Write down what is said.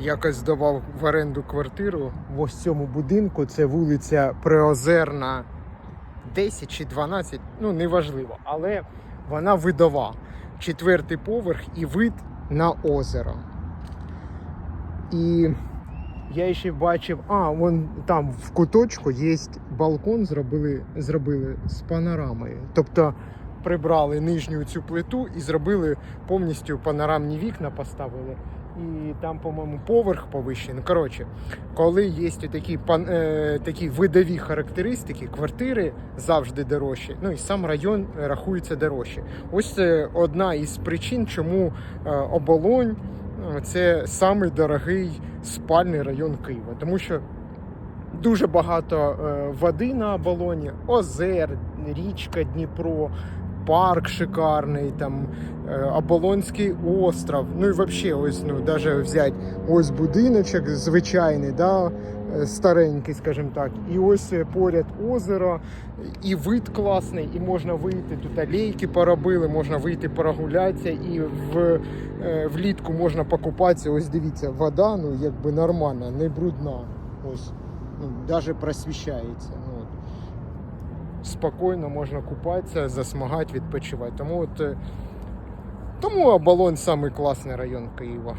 якось здавав в оренду квартиру в ось цьому будинку. Це вулиця Приозерна 10 чи 12, ну неважливо, але вона видова. Четвертий поверх і вид на озеро. І я ще бачив, а, вон там в куточку є балкон, зробили, зробили з панорамою. Тобто прибрали нижню цю плиту і зробили повністю панорамні вікна поставили. І там, по-моєму, поверх повищений. Ну, коротше, коли є такі, е, такі видові характеристики, квартири завжди дорожчі. Ну і сам район рахується дорожче. Ось це одна із причин, чому е, оболонь е, це самий дорогий спальний район Києва. Тому що дуже багато води на оболоні, озер, річка Дніпро, парк шикарний, там е, Оболонський остров. Ну і взагалі, ось ну, даже взяти ось будиночок звичайний, да, е, старенький, скажімо так, і ось е, поряд озеро, і вид класний, і можна вийти. Тут алейки поробили, можна вийти прогулятися, і в, влітку можна покупатися. Ось дивіться, вода, ну якби нормальна, не брудна. Ось, ну, навіть просвіщається. Спокійно можна купатися, засмагати, відпочивати. Тому от е, тому оболонь самий класний район Києва.